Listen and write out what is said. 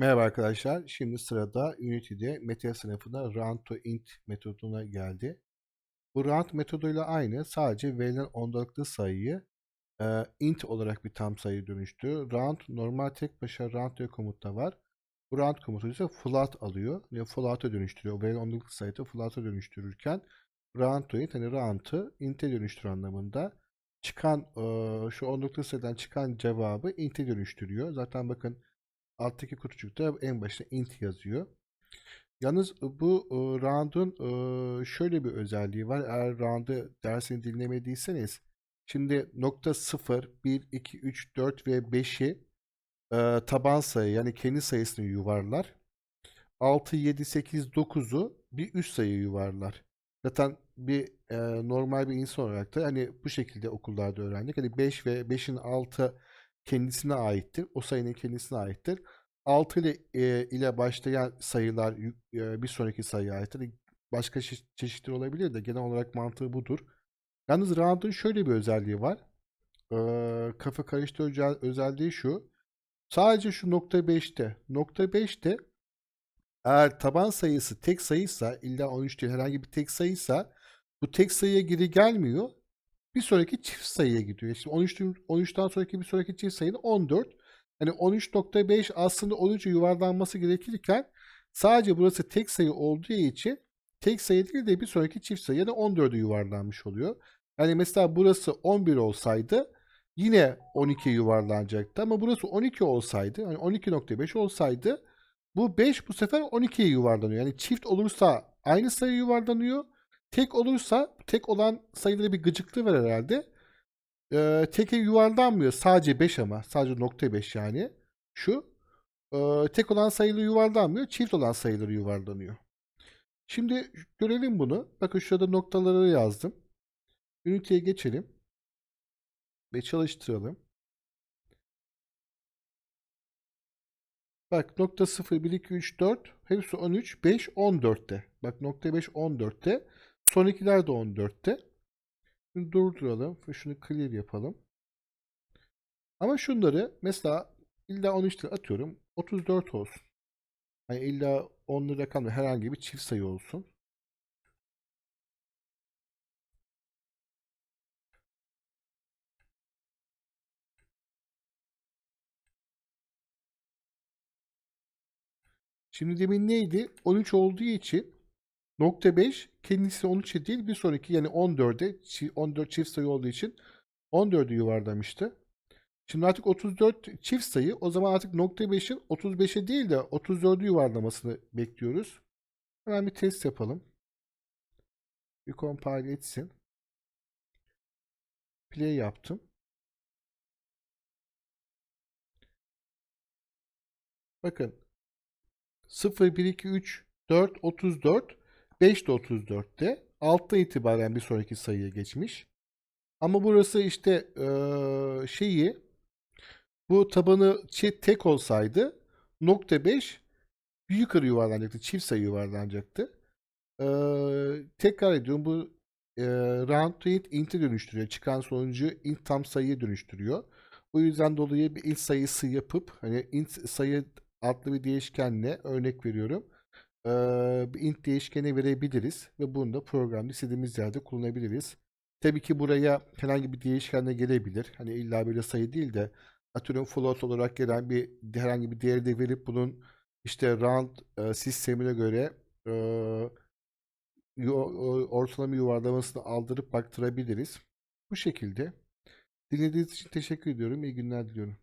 Merhaba arkadaşlar. Şimdi sırada Unity'de Meta sınıfında round to int metoduna geldi. Bu round metoduyla aynı. Sadece verilen ondalıklı sayıyı e, int olarak bir tam sayı dönüştü. Round normal tek başına round diye komut da var. Bu round komutu ise float alıyor. Yani float'a dönüştürüyor. Verilen ondalıklı sayıyı float'a dönüştürürken round to int hani round'ı int'e dönüştür anlamında. Çıkan e, şu ondalıklı sayıdan çıkan cevabı int'e dönüştürüyor. Zaten bakın alttaki kutucukta en başta int yazıyor. Yalnız bu e, round'un e, şöyle bir özelliği var. Eğer round'ı dersini dinlemediyseniz şimdi nokta 0, 1, 2, 3, 4 ve 5'i e, taban sayı yani kendi sayısını yuvarlar. 6, 7, 8, 9'u bir üst sayı yuvarlar. Zaten bir e, normal bir insan olarak da hani bu şekilde okullarda öğrendik. Hani 5 ve 5'in 6 kendisine aittir. O sayının kendisine aittir. 6 ile, e, ile başlayan sayılar e, bir sonraki sayıya aittir. Başka çe- çeşitleri olabilir de genel olarak mantığı budur. Yalnız round'un şöyle bir özelliği var. E, kafa karıştırıcı özelliği şu. Sadece şu nokta 5'te. Nokta 5'te eğer taban sayısı tek sayıysa illa 13 değil herhangi bir tek sayıysa bu tek sayıya geri gelmiyor. Bir sonraki çift sayıya gidiyor. Şimdi 13, 13'ten sonraki bir sonraki çift sayı da 14. Yani 13.5 aslında 13'e yuvarlanması gerekirken sadece burası tek sayı olduğu için tek sayı değil de bir sonraki çift sayı yani 14'e yuvarlanmış oluyor. Yani mesela burası 11 olsaydı yine 12'ye yuvarlanacaktı ama burası 12 olsaydı yani 12.5 olsaydı bu 5 bu sefer 12'ye yuvarlanıyor. Yani çift olursa aynı sayı yuvarlanıyor. Tek olursa tek olan sayılara bir gıcıklığı var herhalde. Ee, teke yuvarlanmıyor. Sadece 5 ama. Sadece nokta 5 yani. Şu. Ee, tek olan sayıları yuvarlanmıyor. Çift olan sayıları yuvarlanıyor. Şimdi görelim bunu. Bakın şurada noktaları yazdım. Unity'ye geçelim. Ve çalıştıralım. Bak nokta 0, 1, 2, 3, 4 hepsi 13, 5, 14'te. Bak nokta 5 14'te. Son ikiler de 14'te. Şimdi durduralım şunu clear yapalım. Ama şunları mesela illa 13 lira atıyorum 34 olsun. Yani illa 10'lu rakam herhangi bir çift sayı olsun. Şimdi demin neydi? 13 olduğu için nokta 5 kendisi 13'e değil bir sonraki yani 14'e 14 çift sayı olduğu için 14'ü yuvarlamıştı. Şimdi artık 34 çift sayı o zaman artık nokta 5'in 35'e değil de 34'ü yuvarlamasını bekliyoruz. Hemen bir test yapalım. Bir compile etsin. Play yaptım. Bakın 0, 1, 2, 3, 4, 34, 5 de 34'te. Altta itibaren bir sonraki sayıya geçmiş. Ama burası işte eee, şeyi bu tabanı tek olsaydı nokta 5 bir yukarı yuvarlanacaktı. Çift sayı yuvarlanacaktı. Eee, tekrar ediyorum bu eee round int int'e dönüştürüyor. Çıkan sonucu int tam sayıya dönüştürüyor. O yüzden dolayı bir int sayısı yapıp hani int sayı adlı bir değişkenle örnek veriyorum. Bir int değişkeni verebiliriz ve bunu da programda istediğimiz yerde kullanabiliriz. Tabii ki buraya herhangi bir değişkenle gelebilir. Hani illa böyle sayı değil de atıyorum float olarak gelen bir herhangi bir değeri de verip bunun işte round e, sistemine göre e, ortalama yuvarlamasını aldırıp baktırabiliriz. Bu şekilde. Dinlediğiniz için teşekkür ediyorum. İyi günler diliyorum.